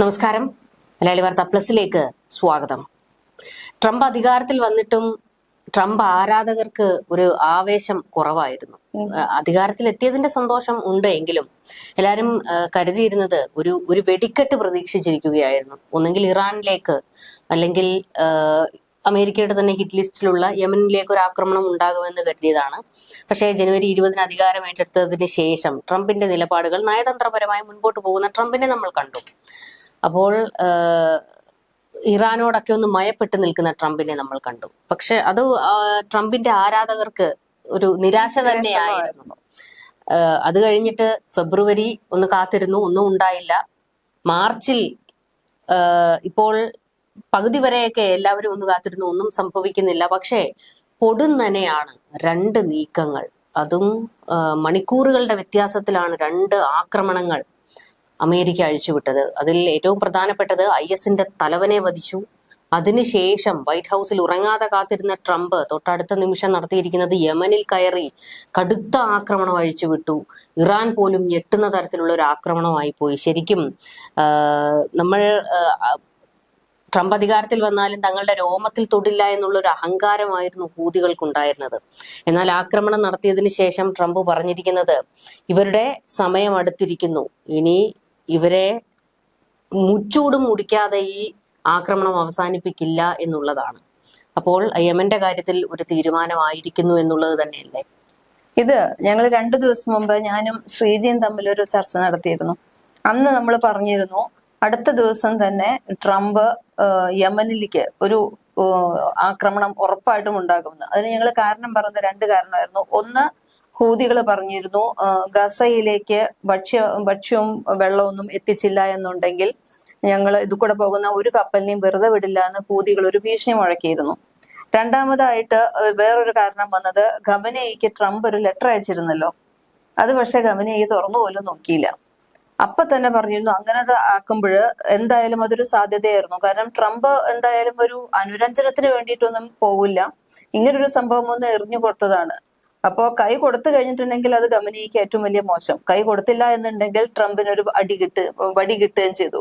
നമസ്കാരം. മലയാളി വാർത്ത പ്ലസിലേക്ക് സ്വാഗതം. ട്രംപ് അധികാരത്തിൽ വന്നിട്ടും ട്രംപ് ആരാധകർക്ക് ഒരു ആവേശം കുറവായിരുന്നു. അധികാരത്തിൽ എത്തിയതിന്റെ സന്തോഷം ഉണ്ട് എങ്കിലും എല്ലാരും കരുതിയിരുന്നത് ഒരു ഒരു വെടിക്കെട്ട് പ്രതീക്ഷിച്ചിരിക്കുകയായിരുന്നു. ഒന്നെങ്കിൽ ഇറാനിലേക്ക് അല്ലെങ്കിൽ അമേരിക്കയുടെ തന്നെ ഹിറ്റ് ലിസ്റ്റിലുള്ള യമനിലേക്ക് ഒരു ആക്രമണം ഉണ്ടാകുമെന്ന് കരുതിയതാണ്. പക്ഷേ ജനുവരി ഇരുപതിന് അധികാരം ഏറ്റെടുത്തതിന് ശേഷം ട്രംപിന്റെ നിലപാടുകൾ നയതന്ത്രപരമായി മുൻപോട്ട് പോകുന്ന ട്രംപിനെ നമ്മൾ കണ്ടു. അപ്പോൾ ഇറാനോടൊക്കെ ഒന്ന് മയപ്പെട്ട് നിൽക്കുന്ന ട്രംപിനെ നമ്മൾ കണ്ടു. പക്ഷെ അത് ട്രംപിന്റെ ആരാധകർക്ക് ഒരു നിരാശ തന്നെയായിരുന്നു അത് കഴിഞ്ഞിട്ട് ഫെബ്രുവരി ഒന്ന് കാത്തിരുന്നു ഒന്നും ഉണ്ടായില്ല. മാർച്ചിൽ ഇപ്പോൾ പകുതി വരെയൊക്കെ എല്ലാവരും ഒന്ന് കാത്തിരുന്നു ഒന്നും സംഭവിക്കുന്നില്ല. പക്ഷേ പൊടുന്നനെയാണ് രണ്ട് നീക്കങ്ങൾ. അതും മണിക്കൂറുകളുടെ വ്യത്യാസത്തിലാണ് രണ്ട് ആക്രമണങ്ങൾ അമേരിക്ക അഴിച്ചുവിട്ടത് അതിൽ ഏറ്റവും പ്രധാനപ്പെട്ടത് ഐ എസിന്റെ തലവനെ വധിച്ചു. അതിനുശേഷം വൈറ്റ് ഹൗസിൽ ഉറങ്ങാതെ കാത്തിരുന്ന ട്രംപ് തൊട്ടടുത്ത നിമിഷം നടത്തിയിരിക്കുന്നത് യമനിൽ കയറി കടുത്ത ആക്രമണം അഴിച്ചുവിട്ടു ഇറാൻ പോലും ഞെട്ടുന്ന തരത്തിലുള്ള ഒരു ആക്രമണമായി പോയി. ശരിക്കും നമ്മൾ ട്രംപ് അധികാരത്തിൽ വന്നാലും തങ്ങളുടെ രോമത്തിൽ തൊടില്ല എന്നുള്ള ഒരു അഹങ്കാരമായിരുന്നു ഹൂതികൾക്കുണ്ടായിരുന്നത്. എന്നാൽ ആക്രമണം നടത്തിയതിനു ശേഷം ട്രംപ് പറഞ്ഞിരിക്കുന്നത് ഇവരുടെ സമയം അടുത്തിരിക്കുന്നു. ഇനി ഇവരെ മുച്ചൂടും മുടിക്കാതെ ഈ ആക്രമണം അവസാനിപ്പിക്കില്ല എന്നുള്ളതാണ്. അപ്പോൾ യമന്റെ കാര്യത്തിൽ ഒരു തീരുമാനമായിരിക്കുന്നു എന്നുള്ളത് തന്നെയല്ലേ? ഇത് ഞങ്ങൾ രണ്ടു ദിവസം മുമ്പ് ഞാനും ശ്രീജയും തമ്മിൽ ഒരു ചർച്ച നടത്തിയിരുന്നു. അന്ന് നമ്മൾ പറഞ്ഞിരുന്നു അടുത്ത ദിവസം തന്നെ ട്രംപ് യമനിലേക്ക് ഒരു ആക്രമണം ഉറപ്പായിട്ടും ഉണ്ടാകുമെന്ന്. അതിന് ഞങ്ങൾ കാരണം പറഞ്ഞ രണ്ട് കാരണമായിരുന്നു. ഒന്ന് ഹൂതികൾ പറഞ്ഞിരുന്നു ഗസയിലേക്ക് ഭക്ഷ്യ ഭക്ഷ്യവും വെള്ളമൊന്നും എത്തിച്ചില്ല എന്നുണ്ടെങ്കിൽ ഞങ്ങൾ ഇത് കൂടെ പോകുന്ന ഒരു കപ്പലിനെയും വെറുതെ വിടില്ല എന്ന് ഹൂതികൾ ഒരു ഭീഷണി മുഴക്കിയിരുന്നു. രണ്ടാമതായിട്ട് വേറൊരു കാരണം വന്നത് ഖമനയ്ക്ക് ട്രംപ് ഒരു ലെറ്റർ അയച്ചിരുന്നല്ലോ. അത് പക്ഷെ ഖമനയെ തുറന്നു പോലും നോക്കിയില്ല. അപ്പൊ തന്നെ പറഞ്ഞിരുന്നു അങ്ങനെ ആക്കുമ്പോൾ എന്തായാലും അതൊരു സാധ്യതയായിരുന്നു. കാരണം ട്രംപ് എന്തായാലും ഒരു അനുരഞ്ജനത്തിന് വേണ്ടിയിട്ടൊന്നും പോവില്ല. ഇങ്ങനൊരു സംഭവം ഒന്ന് എറിഞ്ഞു കൊടുത്തതാണ്. അപ്പോ കൈ കൊടുത്തു കഴിഞ്ഞിട്ടുണ്ടെങ്കിൽ അത് കമ്പനിക്ക് ഏറ്റവും വലിയ മോശം. കൈ കൊടുത്തില്ല എന്നുണ്ടെങ്കിൽ ട്രംപിന് ഒരു അടി കിട്ട് വടി കിട്ടുകയും ചെയ്തു.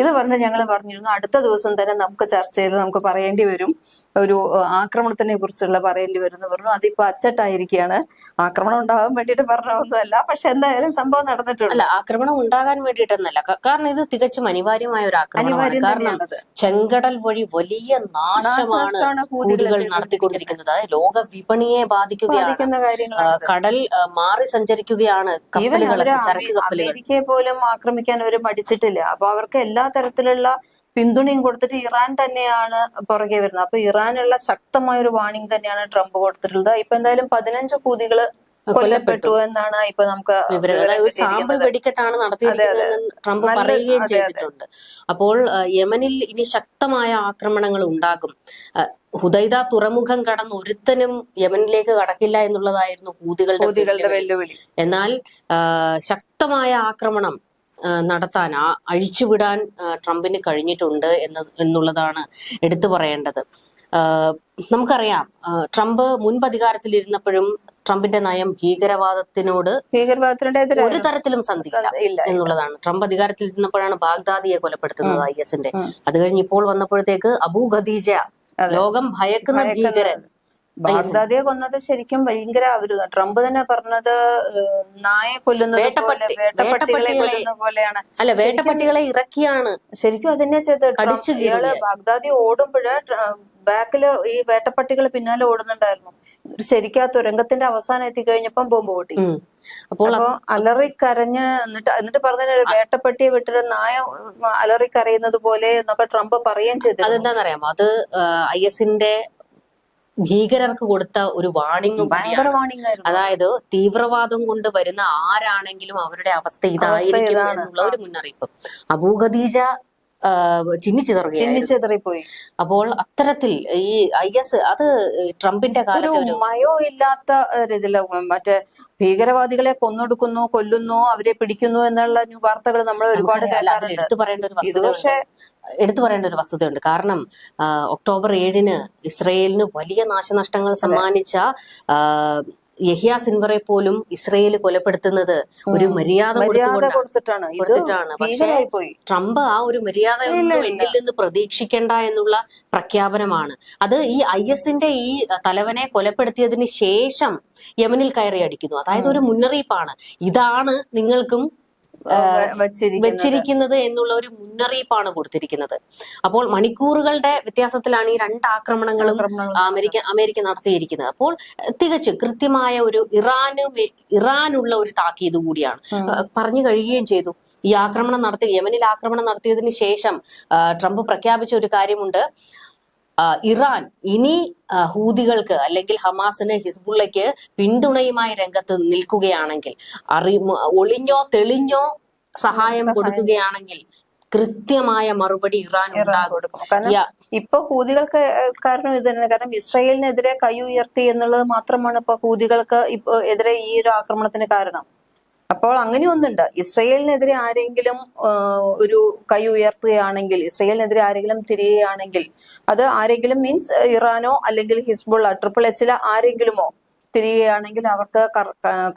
ഇത് പറഞ്ഞ് ഞങ്ങൾ പറഞ്ഞിരുന്നു അടുത്ത ദിവസം തന്നെ നമുക്ക് ചർച്ച ചെയ്ത് നമുക്ക് പറയേണ്ടി വരും. ഒരു ആക്രമണത്തിനെ കുറിച്ചുള്ള പറയേണ്ടി വരുന്നു. പറഞ്ഞു അതിപ്പോ അച്ചട്ടായിരിക്കുകയാണ് ആക്രമണം ഉണ്ടാകാൻ വേണ്ടിയിട്ട് പറഞ്ഞൊന്നുമല്ല പക്ഷെ എന്തായാലും സംഭവം നടന്നിട്ടുണ്ട്. അല്ല ആക്രമണം ഉണ്ടാകാൻ വേണ്ടിയിട്ടെന്നല്ല കാരണം ഇത് തികച്ചും അനിവാര്യമായ ഒരു ആക്രമണമാണ്. കാരണം ചെങ്കടൽ വഴി വലിയ നാശമാണ് ഹൂതികൾ നടത്തിക്കൊണ്ടിരിക്കുന്നത്. അതായത് ലോക വിപണിയെ ബാധിക്കുകയാണ്. കടൽ മാറി സഞ്ചരിക്കുകയാണ് കപ്പലുകൾ ചരക്ക് കപ്പലുകൾ. അമേരിക്കയെ പോലും ആക്രമിക്കാൻ അവർ പഠിച്ചിട്ടില്ല അപ്പൊ അവർക്ക് എല്ലാ തരത്തിലുള്ള പിന്തുണയും കൊടുത്തിട്ട് ഇറാൻ തന്നെയാണ് പുറകെ വരുന്നത്. അപ്പൊ ഇറാനുള്ള ശക്തമായ ഒരു വാണിംഗ് തന്നെയാണ് ട്രംപ് കൊടുത്തിട്ടുള്ളത്. ഇപ്പൊ എന്തായാലും പതിനഞ്ച് കൂതികൾ കൊല്ലപ്പെട്ടു എന്നാണ് ഇപ്പൊ നമുക്ക് സാമ്പിൾ വെടിക്കെട്ടാണ് നടത്തിയത് ട്രംപ് പറയുകയും. ചെയ്തിട്ടുണ്ട്. അപ്പോൾ യമനിൽ ഇനി ശക്തമായ ആക്രമണങ്ങൾ ഉണ്ടാകും. ഹുദൈദ തുറമുഖം കടന്ന് ഒരുത്തനും യമനിലേക്ക് കടക്കില്ല എന്നുള്ളതായിരുന്നു ഹൂതികളുടെ വെല്ലുവിളി. എന്നാൽ ശക്തമായ ആക്രമണം നടത്താൻ ആ അഴിച്ചുവിടാൻ ട്രംപിന് കഴിഞ്ഞിട്ടുണ്ട് എന്ന് എന്നുള്ളതാണ് എടുത്തു പറയേണ്ടത്. നമുക്കറിയാം ട്രംപ് മുൻപ് അധികാരത്തിലിരുന്നപ്പോഴും ട്രംപിന്റെ നയം ഭീകരവാദത്തിനോട് ഒരു തരത്തിലും സന്ധിക്കില്ല എന്നുള്ളതാണ്. ട്രംപ് അധികാരത്തിൽ ഇരുന്നപ്പോഴാണ് ബാഗ്ദാദിയെ കൊലപ്പെടുത്തുന്നത് ഐ എസിന്റെ. അത് കഴിഞ്ഞ് ഇപ്പോൾ വന്നപ്പോഴത്തേക്ക് അബൂ ഖദീജ ലോകം ഭയക്കുന്ന ഭീകരൻ. ബാഗ്ദാദിയെ കൊന്നത് ശരിക്കും ഭയങ്കര അവർ ട്രംപ് തന്നെ പറഞ്ഞത് നായെ കൊല്ലുന്നത് വേട്ടപ്പട്ടികളെ കൊല്ലുന്ന പോലെയാണ്. അല്ല വേട്ടപ്പട്ടികളെ ഇറക്കിയാണ് ശരിക്കും അതന്നെ ചെയ്ത് ഇയാൾ ബാഗ്ദാദി ഓടുമ്പോഴ് ബാക്കിൽ ഈ വേട്ടപ്പട്ടികൾ പിന്നാലെ ഓടുന്നുണ്ടായിരുന്നു. ശരിക്കും ആ തുരങ്കത്തിന്റെ അവസാനം എത്തിക്കഴിഞ്ഞപ്പം ബോംബ് പൊട്ടി. അപ്പോൾ അപ്പൊ അലറി കരഞ്ഞ് എന്നിട്ട് എന്നിട്ട് പറഞ്ഞ വേട്ടപ്പട്ടിയെ വിട്ടിട്ട് നായ അലറി കരയുന്നത് പോലെ എന്നൊക്കെ ട്രംപ് പറയുകയും ചെയ്തു അതെന്താണെന്നറിയാമോ അത് ഐ എസിന്റെ ഭീകരർക്ക് കൊടുത്ത ഒരു വാണിംഗ് അതായത് തീവ്രവാദം കൊണ്ട് വരുന്ന ആരാണെങ്കിലും അവരുടെ അവസ്ഥ ഇതായിരിക്കും എന്നുള്ള ഒരു മുന്നറിയിപ്പ്. അബൂ ഖദീജ ആ, അപ്പോൾ അത്തരത്തിൽ ഈ ഐ എസ് അത് ട്രംപിന്റെ കാലത്ത് മയോ ഇല്ലാത്ത ഇതിൽ മറ്റേ ഭീകരവാദികളെ കൊന്നൊടുക്കുന്നു കൊല്ലുന്നു അവരെ പിടിക്കുന്നു എന്നുള്ള വാർത്തകൾ നമ്മൾ ഒരുപാട് എടുത്തു പറയേണ്ട ഒരു വസ്തുത പക്ഷേ എടുത്തു പറയേണ്ട ഒരു വസ്തുതയുണ്ട്. കാരണം ഒക്ടോബർ ഏഴിന് ഇസ്രയേലിന് വലിയ നാശനഷ്ടങ്ങൾ സമ്മാനിച്ച യഹിയ സിൻവറെ പോലും ഇസ്രയേൽ കൊലപ്പെടുത്തുന്നത് ഒരു മര്യാദ മര്യാദ കൊടുത്തിട്ടാണ്. കൊടുത്തിട്ടാണ്. പക്ഷേ ട്രംപ് ആ ഒരു മര്യാദയൊന്നും എന്നിൽ നിന്ന് പ്രതീക്ഷിക്കേണ്ട എന്നുള്ള പ്രഖ്യാപനമാണ്. അത് ഈ ഐ എസിന്റെ ഈ തലവനെ കൊലപ്പെടുത്തിയതിന് ശേഷം യമനിൽ കയറി അടിക്കുന്നു. അതായത് ഒരു മുന്നറിയിപ്പാണ്. ഇതാണ് നിങ്ങൾക്കും വച്ചിരിക്കുന്നത്. എന്നുള്ള ഒരു മുന്നറിയിപ്പാണ് കൊടുത്തിരിക്കുന്നത്. അപ്പോൾ മണിക്കൂറുകളുടെ വ്യത്യാസത്തിലാണ് ഈ രണ്ട് ആക്രമണങ്ങളും അമേരിക്ക അമേരിക്ക നടത്തിയിരിക്കുന്നത്. അപ്പോൾ തികച്ചു കൃത്യമായ ഒരു ഇറാന് ഇറാനുള്ള ഒരു താക്കീത് കൂടിയാണ്. പറഞ്ഞു കഴിയുകയും ചെയ്തു. ഈ ആക്രമണം നടത്തി യമനിൽ ആക്രമണം നടത്തിയതിന് ശേഷം ട്രംപ് പ്രഖ്യാപിച്ച ഒരു കാര്യമുണ്ട്. ഇറാൻ ഇനി ഹൂതികൾക്ക് അല്ലെങ്കിൽ ഹമാസിന് ഹിസ്ബുള്ളയ്ക്ക് പിന്തുണയുമായി രംഗത്ത് നിൽക്കുകയാണെങ്കിൽ അറി ഒളിഞ്ഞോ തെളിഞ്ഞോ സഹായം കൊടുക്കുകയാണെങ്കിൽ കൃത്യമായ മറുപടി ഇറാൻ ഉണ്ടാകും. ഇപ്പൊ ഹൂതികൾക്ക് കാരണം ഇത് തന്നെ കാരണം ഇസ്രായേലിനെതിരെ കൈ ഉയർത്തി എന്നുള്ളത് മാത്രമാണ് ഇപ്പൊ ഹൂതികൾക്ക് ഇപ്പൊ എതിരെ ഈ ഒരു ആക്രമണത്തിന് കാരണം. അപ്പോൾ അങ്ങനെയൊന്നുണ്ട്. ഇസ്രയേലിനെതിരെ ആരെങ്കിലും ഒരു കൈ ഉയർത്തുകയാണെങ്കിൽ ഇസ്രയേലിനെതിരെ ആരെങ്കിലും തിരിയുകയാണെങ്കിൽ അത് ആരെങ്കിലും മീൻസ് ഇറാനോ അല്ലെങ്കിൽ ഹിസ്ബുള്ള ട്രിപ്പിൾ എച്ചിലെ ആരെങ്കിലുമോ തിരിയുകയാണെങ്കിൽ അവർക്ക്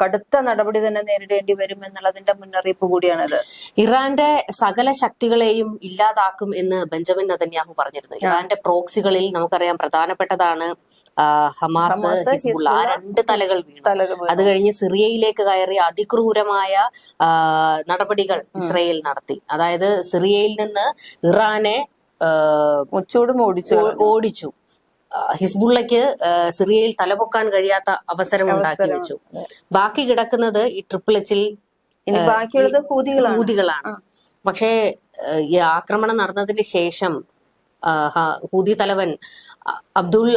കടുത്ത നടപടി തന്നെ നേരിടേണ്ടി വരും എന്നുള്ളതിന്റെ മുന്നറിയിപ്പ് കൂടിയാണിത്. ഇറാന്റെ സകല ശക്തികളെയും ഇല്ലാതാക്കും എന്ന് ബെഞ്ചമിൻ നതന്യാഹു പറഞ്ഞിരുന്നു. ഇറാന്റെ പ്രോക്സികളിൽ നമുക്കറിയാം പ്രധാനപ്പെട്ടതാണ് ഹമാസ് ഹിസ്ബുള്ള ആ രണ്ട് തലകൾ വീണു. അത് കഴിഞ്ഞ് സിറിയയിലേക്ക് കയറി അതിക്രൂരമായ നടപടികൾ ഇസ്രയേൽ നടത്തി. അതായത് സിറിയയിൽ നിന്ന് ഇറാനെ മുച്ചൂടും ഓടിച്ചു. ഹിസ്ബുള്ളയ്ക്ക് സിറിയയിൽ തലപൊക്കാൻ കഴിയാത്ത അവസരം ഉണ്ടാക്കി വെച്ചു. ബാക്കി കിടക്കുന്നത് ഈ ട്രിപ്പിൾ എച്ചിൽ ബാക്കിയുള്ളത് ഹൂതികളാണ്. പക്ഷേ ഈ ആക്രമണം നടന്നതിന് ശേഷം ഹൂതി തലവൻ അബ്ദുൾ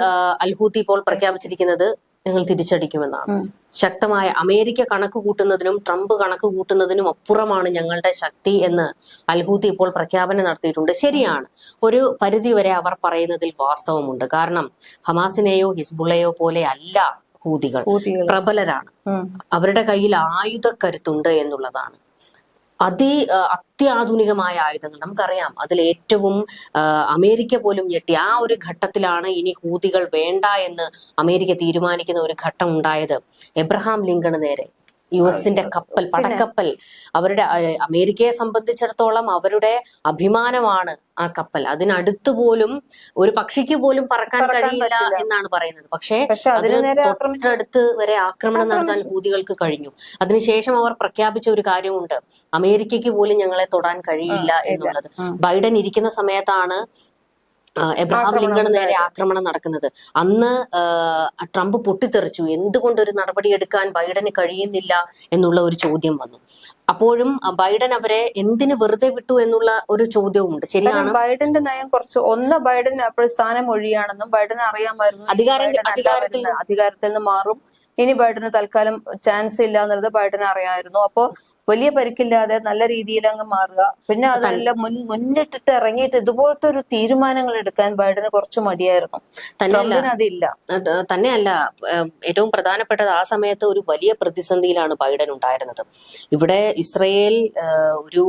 അൽഹൂതി അൽ ഇപ്പോൾ പ്രഖ്യാപിച്ചിരിക്കുന്നത് ഞങ്ങൾ തിരിച്ചടിക്കുമെന്നാണ്. ശക്തമായ അമേരിക്ക കണക്ക് കൂട്ടുന്നതിനും ട്രംപ് കണക്ക് കൂട്ടുന്നതിനും അപ്പുറമാണ് ഞങ്ങളുടെ ശക്തി എന്ന് അൽഹൂത്തി ഇപ്പോൾ പ്രഖ്യാപനം നടത്തിയിട്ടുണ്ട്. ശരിയാണ്. ഒരു പരിധിവരെ അവർ പറയുന്നതിൽ വാസ്തവമുണ്ട്. കാരണം ഹമാസിനെയോ ഹിസ്ബുള്ളയോ പോലെ അല്ല ഹൂതികൾ. ഹൂതികൾ. പ്രബലരാണ്. അവരുടെ കയ്യിൽ ആയുധക്കരുത്തുണ്ട് എന്നുള്ളതാണ്. അതി അത്യാധുനികമായ ആയുധങ്ങൾ. നമുക്കറിയാം അതിൽ ഏറ്റവും അമേരിക്ക പോലും ഞെട്ടി. ആ ഒരു ഘട്ടത്തിലാണ് ഇനി ഹൂതികൾ വേണ്ട എന്ന് അമേരിക്ക തീരുമാനിക്കുന്ന ഒരു ഘട്ടം ഉണ്ടായത്. എബ്രഹാം ലിങ്കണ് നേരെ. യു എസിന്റെ കപ്പൽ പടക്കപ്പൽ. അവരുടെ അമേരിക്കയെ സംബന്ധിച്ചിടത്തോളം അവരുടെ അഭിമാനമാണ് ആ കപ്പൽ. അതിനടുത്ത് പോലും ഒരു പക്ഷിക്ക് പോലും പറക്കാൻ കഴിയില്ല എന്നാണ് പറയുന്നത്. പക്ഷേ അടുത്ത് അതിന് അതിന് തൊട്ടടുത്ത് വരെ ആക്രമണം നടത്താൻ ഹൂതികൾക്ക് കഴിഞ്ഞു. അതിനുശേഷം അവർ പ്രഖ്യാപിച്ച ഒരു കാര്യമുണ്ട്. അമേരിക്കയ്ക്ക് പോലും ഞങ്ങളെ തൊടാൻ കഴിയില്ല എന്നുള്ളത്. ബൈഡൻ ഇരിക്കുന്ന സമയത്താണ് എബ്രഹാം ലിങ്കൺ ലിങ്കണ് നേരെ ആക്രമണം നടക്കുന്നത്. അന്ന് ട്രംപ് പൊട്ടിത്തെറിച്ചു. എന്തുകൊണ്ട് ഒരു നടപടിയെടുക്കാൻ ബൈഡന് കഴിയുന്നില്ല എന്നുള്ള ഒരു ചോദ്യം വന്നു. അപ്പോഴും ബൈഡൻ അവരെ എന്തിന് വെറുതെ വിട്ടു എന്നുള്ള ഒരു ചോദ്യവുമുണ്ട്. ശരിയാണ്. കാരണം ബൈഡന്റെ നയം കുറച്ച് ഒന്ന് ബൈഡൻ അപ്പോൾ സ്ഥാനം ഒഴിയാണെന്നും ബൈഡൻ അറിയാമായിരുന്നു അധികാരം- അധികാരത്തിൽ അധികാരത്തിൽ നിന്ന് മാറും. ഇനി ബൈഡന് തൽക്കാലം ചാൻസ് ഇല്ല എന്നുള്ളത് ബൈഡൻ അറിയാമായിരുന്നു. അപ്പോ വലിയ പരിക്കില്ലാതെ നല്ല രീതിയിൽ അങ്ങ് മാറുക. പിന്നെ അതെല്ലാം മുൻ മുന്നിട്ടിട്ട് ഇറങ്ങിയിട്ട് ഇതുപോലത്തെ ഒരു തീരുമാനങ്ങൾ എടുക്കാൻ ബൈഡന് കുറച്ച് മടിയായിരുന്നു. തന്നെയല്ല. അതില്ല. തന്നെയല്ല. ഏറ്റവും പ്രധാനപ്പെട്ടത് ആ സമയത്ത് ഒരു വലിയ പ്രതിസന്ധിയിലാണ് ബൈഡൻ ഉണ്ടായിരുന്നത്. ഇവിടെ ഇസ്രയേൽ ഒരു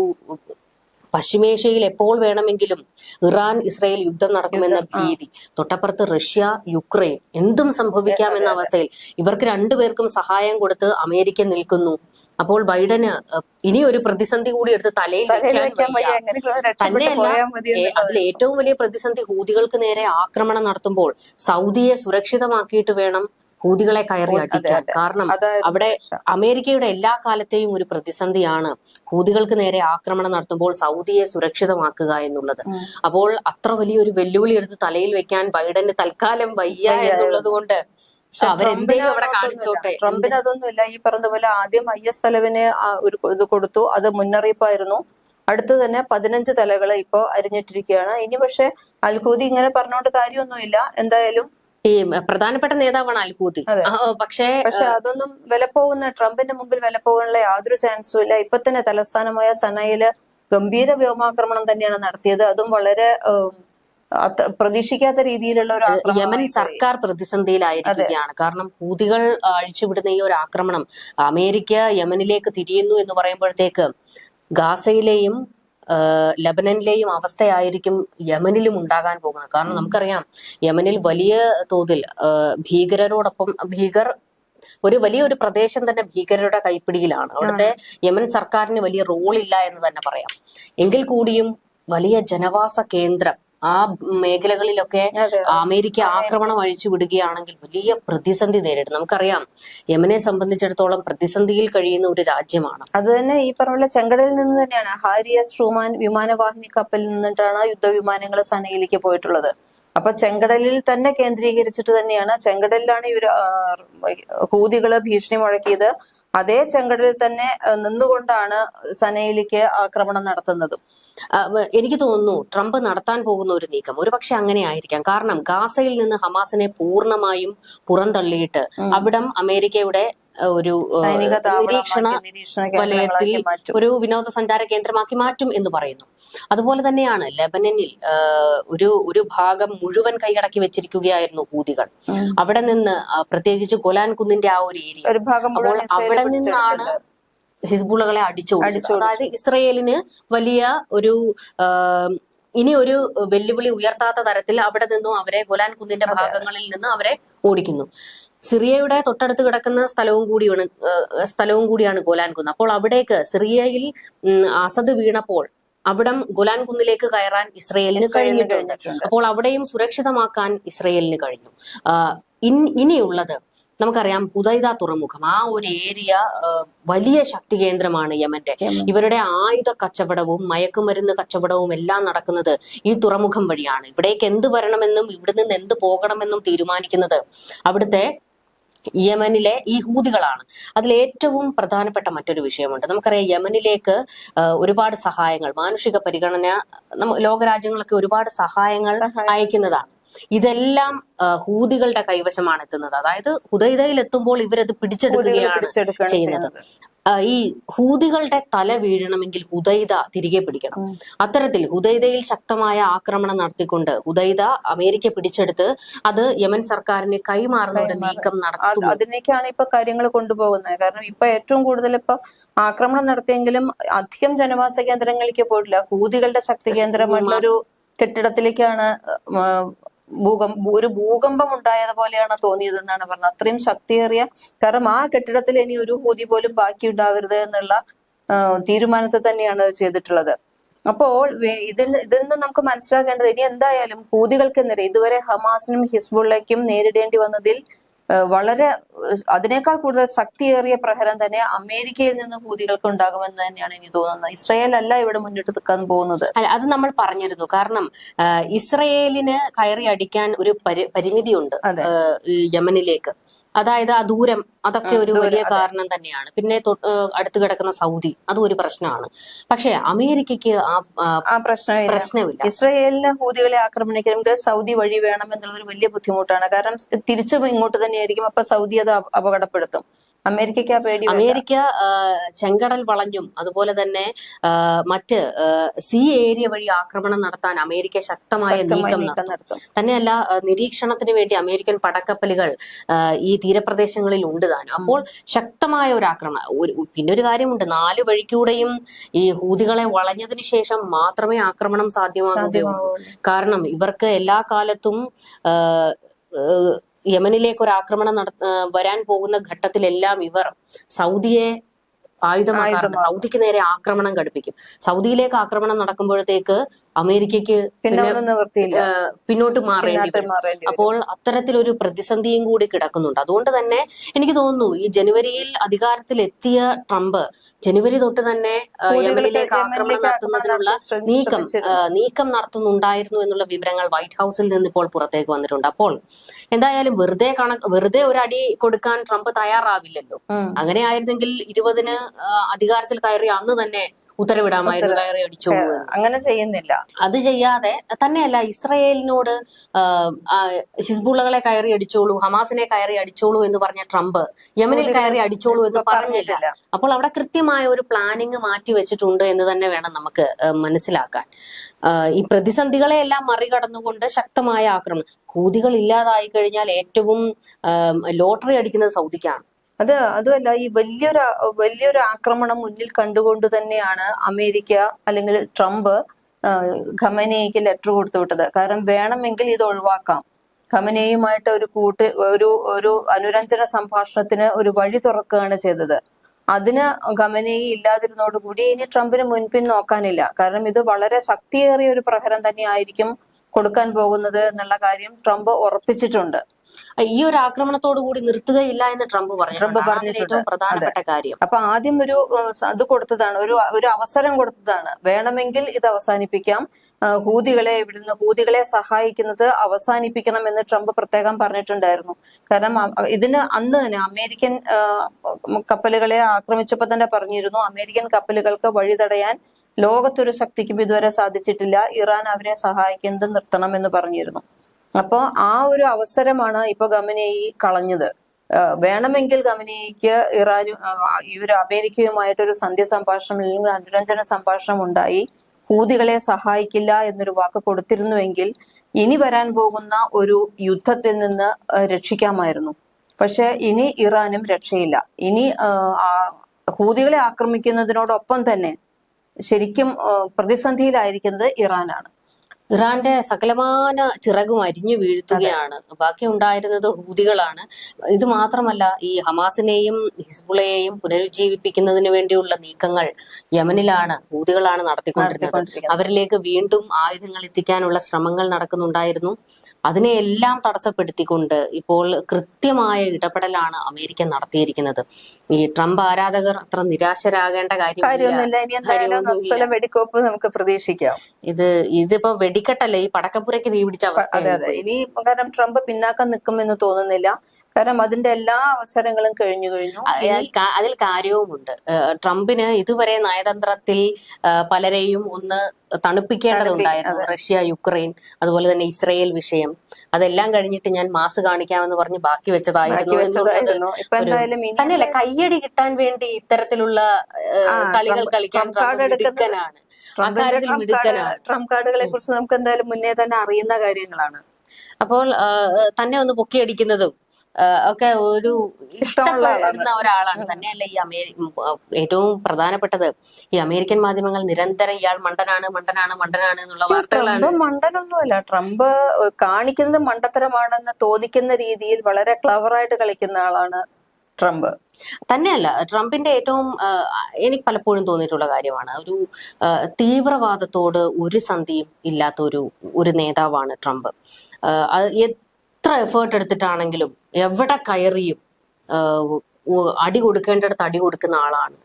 പശ്ചിമേഷ്യയിൽ എപ്പോൾ വേണമെങ്കിലും ഇറാൻ ഇസ്രയേൽ യുദ്ധം നടക്കുമെന്ന ഭീതി തൊട്ടപ്പുറത്ത് റഷ്യ യുക്രൈൻ എന്തും സംഭവിക്കാമെന്ന അവസ്ഥയിൽ ഇവർക്ക് രണ്ടുപേർക്കും സഹായം കൊടുത്ത് അമേരിക്ക നിൽക്കുന്നു. അപ്പോൾ ബൈഡന് ഇനി ഒരു പ്രതിസന്ധി കൂടി എടുത്ത് തലയിൽ വെക്കാൻ വയ്യ. തന്നെയല്ല. അതിൽ ഏറ്റവും വലിയ പ്രതിസന്ധി ഹൂതികൾക്ക് നേരെ ആക്രമണം നടത്തുമ്പോൾ സൗദിയെ സുരക്ഷിതമാക്കിയിട്ട് വേണം ഹൂതികളെ കയറി അടിക്കാൻ. കാരണം അവിടെ അമേരിക്കയുടെ എല്ലാ കാലത്തെയും ഒരു പ്രതിസന്ധിയാണ് ഹൂതികൾക്ക് നേരെ ആക്രമണം നടത്തുമ്പോൾ സൗദിയെ സുരക്ഷിതമാക്കുക എന്നുള്ളത്. അപ്പോൾ അത്ര വലിയൊരു വെല്ലുവിളി എടുത്ത് തലയിൽ വെക്കാൻ ബൈഡന് തൽക്കാലം വയ്യ എന്നുള്ളത് കൊണ്ട് ട്രംപിന് അതൊന്നുമില്ല. ഈ പറഞ്ഞ പോലെ ആദ്യം ഐ എസ് തലവിന് ഒരു ഇത് കൊടുത്തു. അത് മുന്നറിയിപ്പായിരുന്നു. അടുത്ത് തന്നെ പതിനഞ്ച് തലകളെ ഇപ്പോ അരിഞ്ഞിട്ടിരിക്കുകയാണ്. ഇനി പക്ഷെ അൽഹൂദി ഇങ്ങനെ പറഞ്ഞോണ്ട് കാര്യമൊന്നുമില്ല. എന്തായാലും ഈ പ്രധാനപ്പെട്ട നേതാവാണ് അൽഹൂതി പക്ഷേ പക്ഷെ അതൊന്നും വില പോകുന്ന ട്രംപിന്റെ മുമ്പിൽ വില പോകാനുള്ള യാതൊരു ചാൻസും ഇല്ല. ഇപ്പൊ തന്നെ തലസ്ഥാനമായ സനയിൽ ഗംഭീര വ്യോമാക്രമണം തന്നെയാണ് നടത്തിയത്. അതും വളരെ പ്രതീക്ഷിക്കാത്ത രീതിയിലുള്ള ഒരു യമൻ സർക്കാർ പ്രതിസന്ധിയിലായിരിക്കുകയാണ്. കാരണം ഹൂതികൾ അഴിച്ചുവിടുന്ന ഈ ഒരു ആക്രമണം അമേരിക്ക യമനിലേക്ക് തിരിയുന്നു എന്ന് പറയുമ്പോഴത്തേക്ക് ഗാസയിലെയും ലബനനിലെയും അവസ്ഥയായിരിക്കും യമനിലും ഉണ്ടാകാൻ പോകുന്നത്. കാരണം നമുക്കറിയാം യമനിൽ വലിയ തോതിൽ ഭീകരരോടൊപ്പം ഭീകർ ഒരു വലിയൊരു പ്രദേശം തന്നെ ഭീകരരുടെ കൈപ്പിടിയിലാണ്. അവിടുത്തെ യമൻ സർക്കാരിന് വലിയ റോളില്ല എന്ന് തന്നെ പറയാം. എങ്കിൽ കൂടിയും വലിയ ജനവാസ കേന്ദ്രം ആ മേഖലകളിലൊക്കെ അമേരിക്ക ആക്രമണം അഴിച്ചു വിടുകയാണെങ്കിൽ വലിയ പ്രതിസന്ധി നേരിടും. നമുക്കറിയാം യമനെ സംബന്ധിച്ചിടത്തോളം പ്രതിസന്ധിയിൽ കഴിയുന്ന ഒരു രാജ്യമാണ്. അത് തന്നെ ഈ പറഞ്ഞ ചെങ്കടലിൽ നിന്ന് തന്നെയാണ്. ഹാരിയ സ്ട്രൂമാൻ വിമാനവാഹിനി കപ്പലിൽ നിന്നിട്ടാണ് യുദ്ധവിമാനങ്ങൾ സനയിലേക്ക് പോയിട്ടുള്ളത്. അപ്പൊ ചെങ്കടലിൽ തന്നെ കേന്ദ്രീകരിച്ചിട്ട് തന്നെയാണ് ചെങ്കടലിലാണ് ഈ ഒരു ഹൂതികൾ ഭീഷണി മുഴക്കിയത്. അതേ ചെങ്കടലിൽ തന്നെ നിന്നുകൊണ്ടാണ് സനയിലേക്ക് ആക്രമണം നടത്തുന്നതും. എനിക്ക് തോന്നുന്നു ട്രംപ് നടത്താൻ പോകുന്ന ഒരു നീക്കം ഒരുപക്ഷെ അങ്ങനെ ആയിരിക്കാം. കാരണം ഗാസയിൽ നിന്ന് ഹമാസിനെ പൂർണമായും പുറന്തള്ളിയിട്ട് അവിടം അമേരിക്കയുടെ ഒരു നിരീക്ഷണ വലയത്തിൽ ഒരു വിനോദസഞ്ചാര കേന്ദ്രമാക്കി മാറ്റും എന്ന് പറയുന്നു. അതുപോലെ തന്നെയാണ് ലെബനനിൽ ഒരു ഒരു ഭാഗം മുഴുവൻ കൈയടക്കി വെച്ചിരിക്കുകയായിരുന്നു ഹൂതികൾ. അവിടെ നിന്ന് പ്രത്യേകിച്ച് ഗൊലാൻ കുന്നിന്റെ ആ ഒരു ഏരിയ. അപ്പോൾ അവിടെ നിന്നാണ് ഹിസ്ബുളകളെ അടിച്ചോടിച്ചത്. അതായത് ഇസ്രയേലിന് വലിയ ഒരു ഇനി ഒരു വെല്ലുവിളി ഉയർത്താത്ത തരത്തിൽ അവിടെ നിന്നും അവരെ ഗൊലാൻ കുന്നിന്റെ ഭാഗങ്ങളിൽ നിന്ന് അവരെ ഓടിക്കുന്നു. സിറിയയുടെ തൊട്ടടുത്ത് കിടക്കുന്ന സ്ഥലവും കൂടിയാണ് സ്ഥലവും കൂടിയാണ് ഗോലാൻ കുന്ന് അപ്പോൾ അവിടേക്ക് സിറിയയിൽ അസദ് വീണപ്പോൾ അവിടം ഗോലാൻ കുന്നിലേക്ക് കയറാൻ ഇസ്രയേലിന് കഴിഞ്ഞിട്ടുണ്ട്. അപ്പോൾ അവിടെയും സുരക്ഷിതമാക്കാൻ ഇസ്രയേലിന് കഴിഞ്ഞു. ഇൻ- ഇനിയുള്ളത് നമുക്കറിയാം ഹുദൈദ തുറമുഖം. ആ ഒരു ഏരിയ വലിയ ശക്തി കേന്ദ്രമാണ് യമന്റെ. ഇവരുടെ ആയുധ കച്ചവടവും മയക്കുമരുന്ന് കച്ചവടവും എല്ലാം നടക്കുന്നത് ഈ തുറമുഖം വഴിയാണ്. ഇവിടേക്ക് എന്ത് വരണമെന്നും ഇവിടെ നിന്ന് എന്ത് പോകണമെന്നും തീരുമാനിക്കുന്നത് അവിടുത്തെ യമനിലെ ഈ ഹൂദികളാണ് അതിൽ ഏറ്റവും പ്രധാനപ്പെട്ട മറ്റൊരു വിഷയമുണ്ട്. നമുക്കറിയാം യമനിലേക്ക് ഒരുപാട് സഹായങ്ങൾ മാനുഷിക പരിഗണന ലോകരാജ്യങ്ങളൊക്കെ ഒരുപാട് സഹായങ്ങൾ. അയക്കുന്നതാണ്. ഇതെല്ലാം ഹൂതികളുടെ കൈവശമാണ് എത്തുന്നത്. അതായത് ഹുദൈദയിൽ എത്തുമ്പോൾ ഇവരത് പിടിച്ചെടുക്കുകയാണ് ചെയ്യുന്നത്. ഈ ഹൂതികളുടെ തല വീഴണമെങ്കിൽ ഹുദൈദ തിരികെ പിടിക്കണം. അത്തരത്തിൽ ഹുദൈദയിൽ ശക്തമായ ആക്രമണം നടത്തിക്കൊണ്ട് ഹുദൈദ അമേരിക്ക പിടിച്ചെടുത്ത് അത് യമൻ സർക്കാരിന് കൈമാറുന്ന ഒരു നീക്കം നടത്തും അതിലേക്കാണ് ഇപ്പൊ കാര്യങ്ങൾ കൊണ്ടുപോകുന്നത്. കാരണം ഇപ്പൊ ഏറ്റവും കൂടുതൽ ഇപ്പൊ ആക്രമണം നടത്തിയെങ്കിലും അധികം ജനവാസ കേന്ദ്രങ്ങളിലേക്ക് പോയിട്ടില്ല. ഹൂതികളുടെ ശക്തി കേന്ദ്രമായിട്ടുള്ള ഒരു കെട്ടിടത്തിലേക്കാണ് ഭൂകം ഒരു ഭൂകമ്പം ഉണ്ടായതുപോലെയാണ് തോന്നിയത് എന്നാണ് പറഞ്ഞത്. അത്രയും ശക്തിയേറിയ കാരണം ആ കെട്ടിടത്തിൽ ഇനി ഒരു ഹൂതി പോലും ബാക്കി ഉണ്ടാവരുത് എന്നുള്ള തീരുമാനത്തെ തന്നെയാണ് ചെയ്തിട്ടുള്ളത്. അപ്പോൾ ഇതിൽ ഇതിൽ നിന്ന് നമുക്ക് മനസ്സിലാക്കേണ്ടത് ഇനി എന്തായാലും ഹൂതികൾക്കെതിരെ ഇതുവരെ ഹമാസിനും ഹിസ്ബുള്ളയ്ക്കും നേരിടേണ്ടി വന്നതിൽ വളരെ അതിനേക്കാൾ കൂടുതൽ ശക്തിയേറിയ പ്രഹരം തന്നെ അമേരിക്കയിൽ നിന്ന് ഹൂതികൾക്ക് ഉണ്ടാകുമെന്ന് തന്നെയാണ് എനിക്ക് തോന്നുന്നത്. ഇസ്രയേൽ അല്ല ഇവിടെ മുന്നിട്ട് നിൽക്കാൻ പോകുന്നത്. അല്ല അത് നമ്മൾ പറഞ്ഞിരുന്നു. കാരണം ഇസ്രയേലിന് കയറി അടിക്കാൻ ഒരു പരി പരിമിതിയുണ്ട് യമനിലേക്ക്. അതായത് ആ ദൂരം അതൊക്കെ ഒരു വലിയ കാരണം തന്നെയാണ്. പിന്നെ അടുത്ത് കിടക്കുന്ന സൗദി അതും ഒരു പ്രശ്നമാണ്. പക്ഷെ അമേരിക്കക്ക് ആ പ്രശ്നമില്ല. ഇസ്രയേലിന് ഹൂതികളെ ആക്രമണിക്കണമെങ്കിൽ സൗദി വഴി വേണം എന്നുള്ളത് ഒരു വലിയ ബുദ്ധിമുട്ടാണ്. കാരണം തിരിച്ചും ഇങ്ങോട്ട് തന്നെയായിരിക്കും. അപ്പൊ സൗദി അത് അപകടപ്പെടുത്തും. പേടി അമേരിക്ക ചെങ്കടൽ വളഞ്ഞും അതുപോലെ തന്നെ മറ്റ് സി ഏരിയ വഴി ആക്രമണം നടത്താൻ അമേരിക്ക ശക്തമായ നീക്കം നടത്തും. തന്നെയല്ല നിരീക്ഷണത്തിന് വേണ്ടി അമേരിക്കൻ പടക്കപ്പലുകൾ ഈ തീരപ്രദേശങ്ങളിൽ ഉണ്ട് താനും. അപ്പോൾ ശക്തമായ ഒരു ആക്രമണം. ഒരു പിന്നെ ഒരു കാര്യമുണ്ട്. നാല് വഴിക്കൂടെയും ഈ ഹൂതികളെ വളഞ്ഞതിന് ശേഷം മാത്രമേ ആക്രമണം സാധ്യമാകുകയുള്ളൂ. കാരണം ഇവർക്ക് എല്ലാ കാലത്തും യമനിലേക്ക് ഒരു ആക്രമണം നട വരാൻ പോകുന്ന ഘട്ടത്തിലെല്ലാം ഇവർ സൗദിയെ ആയുധമായി സൗദിക്ക് നേരെ ആക്രമണം ഘടിപ്പിക്കും. സൗദിയിലേക്ക് ആക്രമണം നടക്കുമ്പോഴത്തേക്ക് ഒന്നും പിന്നോട്ട് മാറേണ്ടി വരും. അപ്പോൾ അത്തരത്തിലൊരു പ്രതിസന്ധിയും കൂടി കിടക്കുന്നുണ്ട്. അതുകൊണ്ട് തന്നെ എനിക്ക് തോന്നുന്നു ഈ ജനുവരിയിൽ അധികാരത്തിൽ എത്തിയ ട്രംപ് ജനുവരി തൊട്ട് തന്നെ യമനിലേക്ക് ആക്രമണം നടത്തുന്നതിനുള്ള നീക്കം നീക്കം നടത്തുന്നുണ്ടായിരുന്നു എന്നുള്ള വിവരങ്ങൾ വൈറ്റ് ഹൗസിൽ നിന്ന് ഇപ്പോൾ പുറത്തേക്ക് വന്നിട്ടുണ്ട്. അപ്പോൾ എന്തായാലും വെറുതെ കണ വെറുതെ ഒരു അടി കൊടുക്കാൻ ട്രംപ് തയ്യാറാവില്ലല്ലോ. അങ്ങനെ ആയിരുന്നെങ്കിൽ ഇരുപതിന് അധികാരത്തിൽ കയറി അന്ന് തന്നെ ഉത്തരവിടാമായിരുന്നു കയറി അടിച്ചു അങ്ങനെ ചെയ്യുന്നില്ല. അത് ചെയ്യാതെ തന്നെയല്ല ഇസ്രയേലിനോട് ഹിസ്ബുള്ളകളെ കയറി അടിച്ചോളൂ ഹമാസിനെ കയറി അടിച്ചോളൂ എന്ന് പറഞ്ഞ ട്രംപ് യമനിൽ കയറി അടിച്ചോളൂ എന്ന് പറഞ്ഞില്ല. അപ്പോൾ അവിടെ കൃത്യമായ ഒരു പ്ലാനിങ് മാറ്റി വെച്ചിട്ടുണ്ട് എന്ന് തന്നെ വേണം നമുക്ക് മനസ്സിലാക്കാൻ. ഈ പ്രതിസന്ധികളെ എല്ലാം മറികടന്നുകൊണ്ട് ശക്തമായ ആക്രമണം. ഹൂതികൾ ഇല്ലാതായി കഴിഞ്ഞാൽ ഏറ്റവും ലോട്ടറി അടിക്കുന്നത് സൗദിക്കാണ്. അത് അതുമല്ല ഈ വലിയൊരു വലിയൊരു ആക്രമണം മുന്നിൽ കണ്ടുകൊണ്ട് തന്നെയാണ് അമേരിക്ക അല്ലെങ്കിൽ ട്രംപ് ഖമനേക്ക് ലെറ്റർ കൊടുത്തു വിട്ടത്. കാരണം വേണമെങ്കിൽ ഇത് ഒഴിവാക്കാം. ഖമനേയുമായിട്ട് ഒരു കൂട്ട് ഒരു ഒരു അനുരഞ്ജന സംഭാഷണത്തിന് ഒരു വഴി തുറക്കുകയാണ് ചെയ്തത്. അതിന് ഖമനേയി ഇല്ലാതിരുന്നതോടുകൂടി ഇനി ട്രംപിന് മുൻപിൻ നോക്കാനില്ല. കാരണം ഇത് വളരെ ശക്തിയേറിയ ഒരു പ്രഹരം തന്നെയായിരിക്കും കൊടുക്കാൻ പോകുന്നത് എന്നുള്ള കാര്യം ട്രംപ് ഉറപ്പിച്ചിട്ടുണ്ട്. ഈ ഒരു ആക്രമണത്തോടു കൂടി നിർത്തുകയില്ല എന്ന് ട്രംപ് പറഞ്ഞു. ട്രംപ് പറഞ്ഞിട്ടുള്ള ഏറ്റവും പ്രധാനപ്പെട്ട കാര്യം. അപ്പൊ ആദ്യം ഒരു അത് കൊടുത്തതാണ്. ഒരു ഒരു അവസരം കൊടുത്തതാണ്. വേണമെങ്കിൽ ഇത് അവസാനിപ്പിക്കാം. ഹൂതികളെ ഇവിടുന്ന് ഹൂതികളെ സഹായിക്കുന്നത് അവസാനിപ്പിക്കണം എന്ന് ട്രംപ് പ്രത്യേകം പറഞ്ഞിട്ടുണ്ടായിരുന്നു. കാരണം ഇതിന് അന്ന് തന്നെ അമേരിക്കൻ കപ്പലുകളെ ആക്രമിച്ചപ്പോൾ തന്നെ പറഞ്ഞിരുന്നു അമേരിക്കൻ കപ്പലുകൾക്ക് വഴി തടയാൻ ലോകത്തൊരു ശക്തിക്കും ഇതുവരെ സാധിച്ചിട്ടില്ല. ഇറാൻ അവരെ സഹായിക്കുന്നത് നിർത്തണം എന്ന് പറഞ്ഞിരുന്നു. അപ്പോ ആ ഒരു അവസരമാണ് ഇപ്പൊ ഗമനേയി കളഞ്ഞത്. വേണമെങ്കിൽ ഗമനേയിക്ക് ഇറാനും ഈ ഒരു അമേരിക്കയുമായിട്ടൊരു സന്ധ്യ സംഭാഷണം അല്ലെങ്കിൽ അനുരഞ്ജന സംഭാഷണം ഉണ്ടായി. ഹൂതികളെ സഹായിക്കില്ല എന്നൊരു വാക്ക് കൊടുത്തിരുന്നുവെങ്കിൽ ഇനി വരാൻ പോകുന്ന ഒരു യുദ്ധത്തിൽ നിന്ന് രക്ഷിക്കാമായിരുന്നു. പക്ഷെ ഇനി ഇറാനും രക്ഷയില്ല. ഇനി ഹൂതികളെ ആക്രമിക്കുന്നതിനോടൊപ്പം തന്നെ ശരിക്കും പ്രതിസന്ധിയിലായിരിക്കുന്നത് ഇറാനാണ്. ഇറാന്റെ സകലമാന ചിറകും അരിഞ്ഞു വീഴ്ത്തുകയാണ്. ബാക്കി ഉണ്ടായിരുന്നത് ഹൂതികളാണ്. ഇത് മാത്രമല്ല ഈ ഹമാസിനെയും ഹിസ്ബുളയെയും പുനരുജ്ജീവിപ്പിക്കുന്നതിന് വേണ്ടിയുള്ള നീക്കങ്ങൾ യമനിലാണ് ഹൂതികളാണ് നടത്തിക്കൊണ്ടിരുന്നത്. അവരിലേക്ക് വീണ്ടും ആയുധങ്ങൾ എത്തിക്കാനുള്ള ശ്രമങ്ങൾ നടക്കുന്നുണ്ടായിരുന്നു. അതിനെയെല്ലാം തടസ്സപ്പെടുത്തിക്കൊണ്ട് ഇപ്പോൾ കൃത്യമായ ഇടപെടലാണ് അമേരിക്ക നടത്തിയിരിക്കുന്നത്. ഈ ട്രംപ് ആരാധകർ അത്ര നിരാശരാകേണ്ട കാര്യമില്ല. വെടിക്കോപ്പ് നമുക്ക് പ്രതീക്ഷിക്കാം. ഇത് ഇതിപ്പോ വെടിക്കെട്ടല്ലേ? ഈ പടക്കപ്പുരയ്ക്ക് തീ പിടിച്ച അവസ്ഥ അതെ ഇനി കാരണം ട്രംപ് പിന്നാക്കം നിൽക്കുമെന്ന് തോന്നുന്നില്ല. കാരണം അതിന്റെ എല്ലാ അവസരങ്ങളും കഴിഞ്ഞു കഴിഞ്ഞു. അതിൽ കാര്യവുമുണ്ട്. ട്രംപിന് ഇതുവരെ നയതന്ത്രത്തിൽ പലരെയും ഒന്ന് തണുപ്പിക്കേണ്ടതുണ്ടായിരുന്നു. റഷ്യ യുക്രൈൻ അതുപോലെ തന്നെ ഇസ്രയേൽ വിഷയം. അതെല്ലാം കഴിഞ്ഞിട്ട് ഞാൻ മാസ് കാണിക്കാമെന്ന് പറഞ്ഞ് ബാക്കി വെച്ചതായിരുന്നു തന്നെയല്ല കയ്യടി കിട്ടാൻ വേണ്ടി ഇത്തരത്തിലുള്ള കളികൾ കളിക്കാൻ ട്രംപ് ട്രംപ് കാർഡുകളെ കുറിച്ച് നമുക്ക് എന്തായാലും മുന്നേ തന്നെ അറിയുന്ന കാര്യങ്ങളാണ്. അപ്പോൾ തന്നെ ഒന്ന് പൊക്കിയടിക്കുന്നതും അടിക്കുന്നതും ഒക്കെ ഒരു. ഇഷ്ടപ്പെടുന്ന ഒരാളാണ്. തന്നെയല്ല ഈ അമേരി ഏറ്റവും പ്രധാനപ്പെട്ടത്. ഈ അമേരിക്കൻ മാധ്യമങ്ങൾ നിരന്തരം ഇയാൾ മണ്ടനാണ് മണ്ടനാണ് മണ്ടനാണ് എന്നുള്ള വാർത്തകളാണ്. മണ്ടനൊന്നുമല്ല. ട്രംപ് കാണിക്കുന്നത് മണ്ടത്തരമാണെന്ന് തോന്നിക്കുന്ന രീതിയിൽ വളരെ ക്ലവറായിട്ട് കളിക്കുന്ന ആളാണ് ട്രംപ്. തന്നെയല്ല ട്രംപിന്റെ ഏറ്റവും എനിക്ക് പലപ്പോഴും തോന്നിയിട്ടുള്ള കാര്യമാണ്. ഒരു തീവ്രവാദത്തോട് ഒരു സന്ധിയും ഇല്ലാത്ത ഒരു ഒരു നേതാവാണ് ട്രംപ്. എത്ര എഫേർട്ട് എടുത്തിട്ടാണെങ്കിലും എവിടെ കയറിയും അടി കൊടുക്കേണ്ടടുത്ത് അടി കൊടുക്കുന്ന ആളാണ്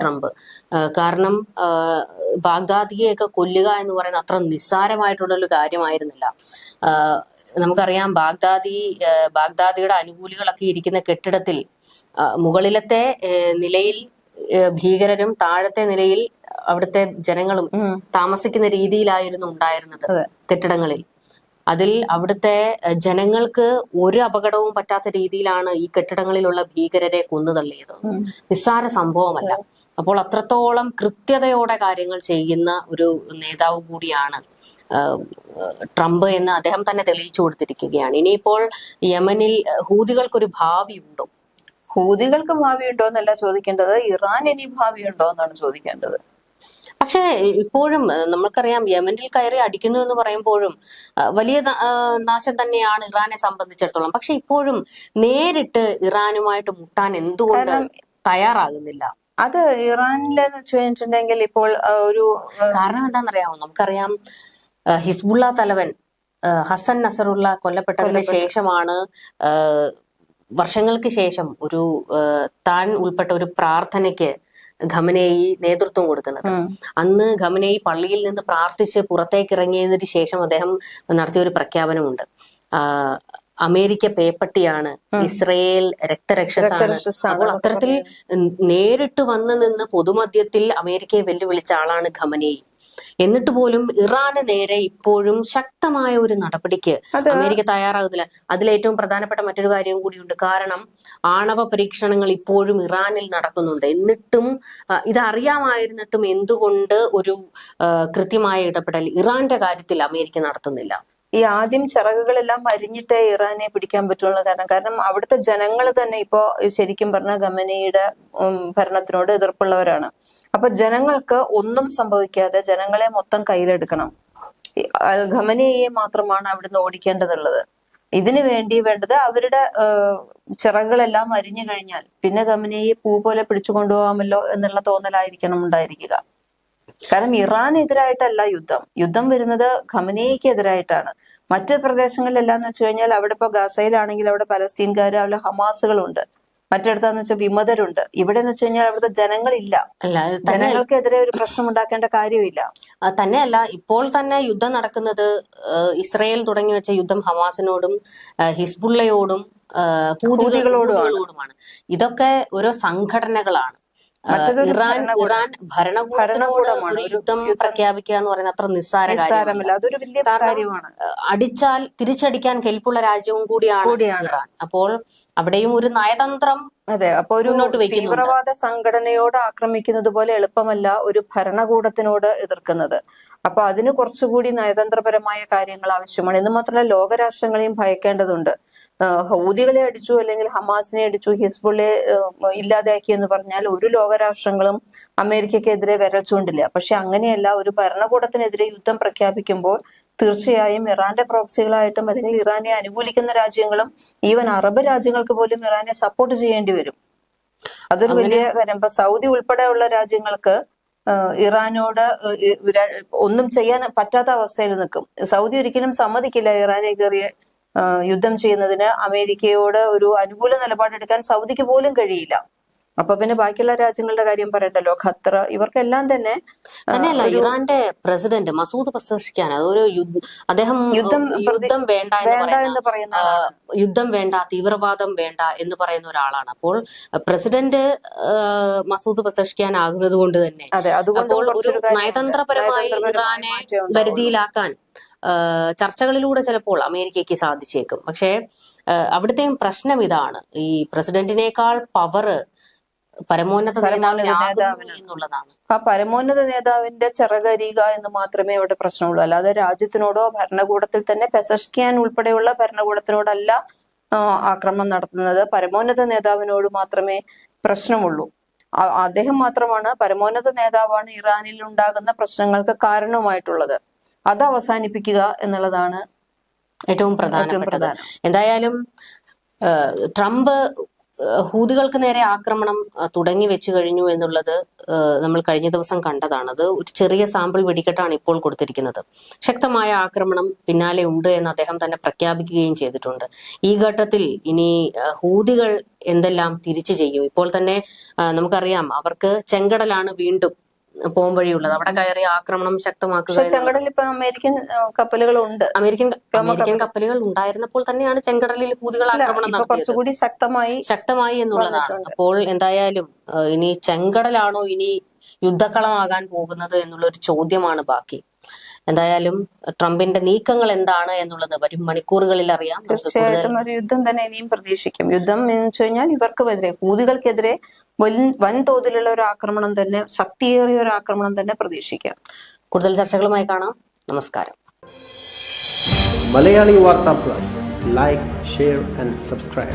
ട്രംപ്. കാരണം ബാഗ്ദാദിയെയൊക്കെ കൊല്ലുക എന്ന് പറയുന്ന അത്ര നിസ്സാരമായിട്ടുള്ള ഒരു കാര്യമായിരുന്നില്ല നമുക്കറിയാം ബാഗ്ദാദി ബാഗ്ദാദിയുടെ അനുകൂലികളൊക്കെ ഇരിക്കുന്ന കെട്ടിടത്തിൽ മുകളിലത്തെ നിലയിൽ ഭീകരരും താഴത്തെ നിലയിൽ അവിടുത്തെ ജനങ്ങളും താമസിക്കുന്ന രീതിയിലായിരുന്നു ഉണ്ടായിരുന്നത് കെട്ടിടങ്ങളിൽ. അതിൽ അവിടുത്തെ ജനങ്ങൾക്ക് ഒരു അപകടവും പറ്റാത്ത രീതിയിലാണ് ഈ കെട്ടിടങ്ങളിലുള്ള ഭീകരരെ കൊന്നു തള്ളിയത് നിസ്സാര സംഭവമല്ല. അപ്പോൾ അത്രത്തോളം കൃത്യതയോടെ കാര്യങ്ങൾ ചെയ്യുന്ന ഒരു നേതാവ് കൂടിയാണ് ട്രംപ് എന്ന് അദ്ദേഹം തന്നെ തെളിയിച്ചു കൊടുത്തിരിക്കുകയാണ്. ഇനിയിപ്പോൾ യമനിൽ ഹൂതികൾക്കൊരു ഭാവി ഉണ്ടോ ഹൂതികൾക്ക് ഭാവിയുണ്ടോ എന്നല്ല ചോദിക്കേണ്ടത് ഇറാൻ ഇനി ഭാവിയുണ്ടോ എന്നാണ് ചോദിക്കേണ്ടത്. പക്ഷേ ഇപ്പോഴും നമ്മൾക്കറിയാം യമനിൽ കയറി അടിക്കുന്നു എന്ന് പറയുമ്പോഴും വലിയ നാശം തന്നെയാണ് ഇറാനെ സംബന്ധിച്ചിടത്തോളം. പക്ഷെ ഇപ്പോഴും നേരിട്ട് ഇറാനുമായിട്ട് മുട്ടാൻ എന്തുകൊണ്ട് തയ്യാറാകുന്നില്ല? അത് ഇറാനിലെന്ന് വെച്ച് കഴിഞ്ഞിട്ടുണ്ടെങ്കിൽ ഇപ്പോൾ ഒരു കാരണം എന്താണെന്നറിയാമോ? നമുക്കറിയാം ഹിസ്ബുള്ള തലവൻ ഹസൻ നസറുള്ള കൊല്ലപ്പെട്ടതിന് ശേഷമാണ് വർഷങ്ങൾക്ക് ശേഷം ഒരു താൻ ഉൾപ്പെട്ട ഒരു പ്രാർത്ഥനയ്ക്ക് ഖമനേയി നേതൃത്വം കൊടുക്കുന്നത്. അന്ന് ഖമനേയി പള്ളിയിൽ നിന്ന് പ്രാർത്ഥിച്ച് പുറത്തേക്ക് ഇറങ്ങിയതിന് ശേഷം അദ്ദേഹം നടത്തിയ ഒരു പ്രഖ്യാപനമുണ്ട്. അമേരിക്ക പേപ്പട്ടിയാണ് ഇസ്രയേൽ രക്തരക്ഷസാണ്. അപ്പോൾ അത്തരത്തിൽ നേരിട്ട് വന്ന് നിന്ന് പൊതുമധ്യത്തിൽ അമേരിക്കയെ വെല്ലുവിളിച്ച ആളാണ് ഖമനേയി എന്നിട്ട് പോലും ഇറാന് നേരെ ഇപ്പോഴും ശക്തമായ ഒരു നടപടിക്ക് അമേരിക്ക തയ്യാറാകുന്നില്ല. അതിലേറ്റവും പ്രധാനപ്പെട്ട മറ്റൊരു കാര്യവും കൂടിയുണ്ട്. കാരണം ആണവ പരീക്ഷണങ്ങൾ ഇപ്പോഴും ഇറാനിൽ നടക്കുന്നുണ്ട്. എന്നിട്ടും ഇതറിയാമായിരുന്നിട്ടും എന്തുകൊണ്ട് ഒരു കൃത്യമായ ഇടപെടൽ ഇറാന്റെ കാര്യത്തിൽ അമേരിക്ക നടത്തുന്നില്ല. ഈ ആദ്യം ചിറകുകളെല്ലാം മരിഞ്ഞിട്ടേ ഇറാനെ പിടിക്കാൻ പറ്റുള്ളൂ കാരണം കാരണം അവിടുത്തെ ജനങ്ങൾ തന്നെ ഇപ്പോ ശരിക്കും പറഞ്ഞ ഗമനയുടെ ഭരണത്തിനോട് എതിർപ്പുള്ളവരാണ്. അപ്പൊ ജനങ്ങൾക്ക് ഒന്നും സംഭവിക്കാതെ ജനങ്ങളെ മൊത്തം കയ്യിലെടുക്കണം. ഖമനയെ മാത്രമാണ് അവിടുന്ന് ഓടിക്കേണ്ടതുള്ളത്. ഇതിനു വേണ്ടി വേണ്ടത് അവരുടെ ചിറകുകളെല്ലാം അരിഞ്ഞു കഴിഞ്ഞാൽ പിന്നെ ഖമനിയെ പൂ പോലെ പിടിച്ചു കൊണ്ടുപോകാമല്ലോ എന്നുള്ള തോന്നലായിരിക്കണം ഉണ്ടായിരിക്കുക. കാരണം ഇറാനെതിരായിട്ടല്ല യുദ്ധം. യുദ്ധം വരുന്നത് ഖമനയ്ക്ക് എതിരായിട്ടാണ് മറ്റ് പ്രദേശങ്ങളിലെല്ലാം എന്ന് വെച്ച് കഴിഞ്ഞാൽ അവിടെ ഇപ്പൊ ഗസയിലാണെങ്കിൽ അവിടെ പലസ്തീൻകാർ അവിടെ ഹമാസുകളുണ്ട്. മറ്റിടത്താന്ന് വെച്ചാൽ വിമതരുണ്ട്. ഇവിടെ എന്ന് വെച്ച് കഴിഞ്ഞാൽ അവിടുത്തെ ജനങ്ങളില്ല. ജനങ്ങൾക്കെതിരെ ഒരു പ്രശ്നം ഉണ്ടാക്കേണ്ട കാര്യമില്ല. തന്നെയല്ല ഇപ്പോൾ തന്നെ യുദ്ധം നടക്കുന്നത് ഇസ്രയേൽ തുടങ്ങി വെച്ച യുദ്ധം ഹമാസിനോടും ഹിസ്ബുള്ളയോടും ഹൂതികളോടുമാണ്. ഇതൊക്കെ ഓരോ സംഘടനകളാണ്. ഇറാൻ ഭരണകൂടം. ഇറാൻ ഭരണകൂടമാണ്. യുദ്ധം പ്രഖ്യാപിക്കുക എന്ന് പറയുന്നത് അത്ര നിസ്സാര കാര്യമല്ല അതൊരു വലിയ കാര്യമാണ്. അടിച്ചാൽ തിരിച്ചടിക്കാൻ കെൽപ്പുള്ള രാജ്യവും കൂടിയാണ്. ഇറാൻ. അപ്പോൾ അവിടെയും ഒരു നയതന്ത്രം അതെ. അപ്പൊ ഒരു തീവ്രവാദ സംഘടനയോട് ആക്രമിക്കുന്നത് പോലെ എളുപ്പമല്ല ഒരു ഭരണകൂടത്തിനോട് എതിർക്കുന്നത്. അപ്പൊ അതിന് കുറച്ചുകൂടി നയതന്ത്രപരമായ കാര്യങ്ങൾ ആവശ്യമാണ്. എന്ന് മാത്രമല്ല ലോകരാഷ്ട്രങ്ങളെയും ഭയക്കേണ്ടതുണ്ട്. ഹൗദികളെ അടിച്ചു അല്ലെങ്കിൽ ഹമാസിനെ അടിച്ചു ഹിസ്ബുള്ളെ ഇല്ലാതാക്കി എന്ന് പറഞ്ഞാൽ ഒരു ലോകരാഷ്ട്രങ്ങളും അമേരിക്കക്കെതിരെ വരച്ചുകൊണ്ടില്ല പക്ഷെ അങ്ങനെയല്ല ഒരു ഭരണകൂടത്തിനെതിരെ യുദ്ധം പ്രഖ്യാപിക്കുമ്പോൾ തീർച്ചയായും ഇറാന്റെ പ്രോക്സികളായിട്ടും അല്ലെങ്കിൽ ഇറാനെ അനുകൂലിക്കുന്ന രാജ്യങ്ങളും ഈവൻ അറബ് രാജ്യങ്ങൾക്ക് പോലും ഇറാനെ സപ്പോർട്ട് ചെയ്യേണ്ടി വരും. അതൊരു വലിയ കാര്യം. ഇപ്പൊ സൗദി ഉൾപ്പെടെയുള്ള രാജ്യങ്ങൾക്ക് ഇറാനോട് ഒന്നും ചെയ്യാൻ പറ്റാത്ത അവസ്ഥയിൽ നിൽക്കും. സൗദി ഒരിക്കലും സമ്മതിക്കില്ല ഇറാനെ കയറി ആഹ് യുദ്ധം ചെയ്യുന്നതിന് അമേരിക്കയോട് ഒരു അനുകൂല നിലപാടെടുക്കാൻ സൗദിക്ക് പോലും കഴിയില്ല. അപ്പൊ പിന്നെ ബാക്കിയുള്ള രാജ്യങ്ങളുടെ കാര്യം പറയണ്ടല്ലോ? ഖത്തർ ഇവർക്കെല്ലാം തന്നെ തന്നെയല്ല ഇറാന്റെ പ്രസിഡന്റ് മസൂദ് പസഷ്ഖാൻ അതൊരു യുദ്ധ- അദ്ദേഹം യുദ്ധം യുദ്ധം വേണ്ട എന്ന് പറയുന്ന യുദ്ധം വേണ്ട തീവ്രവാദം വേണ്ട എന്ന് പറയുന്ന ഒരാളാണ്. അപ്പോൾ പ്രസിഡന്റ് മസൂദ് പസഷ്ഖാൻ ആകുന്നത് കൊണ്ട് തന്നെ അപ്പോൾ ഒരു നയതന്ത്രപരമായി ഇറാനെ പരിധിയിലാക്കാൻ വരുതിയിലാക്കാൻ ചർച്ചകളിലൂടെ ചിലപ്പോൾ അമേരിക്കയ്ക്ക് സാധിച്ചേക്കും. പക്ഷേ അവിടുത്തെയും പ്രശ്നം ഇതാണ്. ഈ പ്രസിഡന്റിനേക്കാൾ പവർ പരമോന്നത. എന്നുള്ളതാണ്. ആ പരമോന്നത നേതാവിന്റെ ചിറകരിക എന്ന് മാത്രമേ അവിടെ പ്രശ്നമുള്ളൂ. അല്ലാതെ രാജ്യത്തിനോടോ ഭരണകൂടത്തിൽ തന്നെ പെസഷ്കിയാൻ ഉൾപ്പെടെയുള്ള ഭരണകൂടത്തിനോടല്ല ആക്രമണം നടത്തുന്നത്. പരമോന്നത നേതാവിനോട് മാത്രമേ പ്രശ്നമുള്ളൂ. അദ്ദേഹം മാത്രമാണ് പരമോന്നത നേതാവാണ് ഇറാനിൽ ഉണ്ടാകുന്ന പ്രശ്നങ്ങൾക്ക് കാരണമായിട്ടുള്ളത്. അത് അവസാനിപ്പിക്കുക എന്നുള്ളതാണ് ഏറ്റവും പ്രധാനപ്പെട്ടത്. പ്രധാനം. എന്തായാലും ട്രംപ് ഹൂതികൾക്ക് നേരെ ആക്രമണം തുടങ്ങി വെച്ചു കഴിഞ്ഞു എന്നുള്ളത് നമ്മൾ കഴിഞ്ഞ ദിവസം കണ്ടതാണ്. അത് ഒരു ചെറിയ സാമ്പിൾ വെടിക്കെട്ടാണ് ഇപ്പോൾ കൊടുത്തിരിക്കുന്നത്. ശക്തമായ ആക്രമണം പിന്നാലെ ഉണ്ട് എന്ന് അദ്ദേഹം തന്നെ പ്രഖ്യാപിക്കുകയും ചെയ്തിട്ടുണ്ട്. ഈ ഘട്ടത്തിൽ ഇനി ഹൂതികൾ എന്തെല്ലാം തിരിച്ചു ചെയ്യും? ഇപ്പോൾ തന്നെ നമുക്കറിയാം അവർക്ക് ചെങ്കടലാണ് വീണ്ടും പോംവഴിയുള്ളത്. അവിടെ കയറി ആക്രമണം ശക്തമാക്കുക ചെങ്കടലിൽ ഇപ്പൊ അമേരിക്കൻ കപ്പലുകളുണ്ട്. അമേരിക്കൻ അമേരിക്കൻ കപ്പലുകൾ ഉണ്ടായിരുന്നപ്പോൾ തന്നെയാണ് ചെങ്കടലിൽ ഹൂതികൾ ആക്രമണം കുറച്ചുകൂടി ശക്തമായി ശക്തമായി എന്നുള്ളതാണ്. അപ്പോൾ എന്തായാലും ഇനി ചെങ്കടലാണോ ഇനി യുദ്ധക്കളമാകാൻ പോകുന്നത് എന്നുള്ള ഒരു ചോദ്യമാണ് ബാക്കി. എന്തായാലും ട്രംപിന്റെ നീക്കങ്ങൾ എന്താണ് എന്നുള്ളത് വരും മണിക്കൂറുകളിൽ അറിയാം. തീർച്ചയായിട്ടും ഒരു യുദ്ധം തന്നെ ഇനിയും പ്രതീക്ഷിക്കും. യുദ്ധം എന്ന് വെച്ച് കഴിഞ്ഞാൽ ഇവർക്കുമെതിരെ ഹൂതികൾക്കെതിരെ വൻ- വൻതോതിലുള്ള ഒരു ആക്രമണം തന്നെ ശക്തിയേറിയ ഒരു ആക്രമണം തന്നെ പ്രതീക്ഷിക്കാം. കൂടുതൽ ചർച്ചകളുമായി കാണാം. നമസ്കാരം. Malayali Vartha plus. Like share and subscribe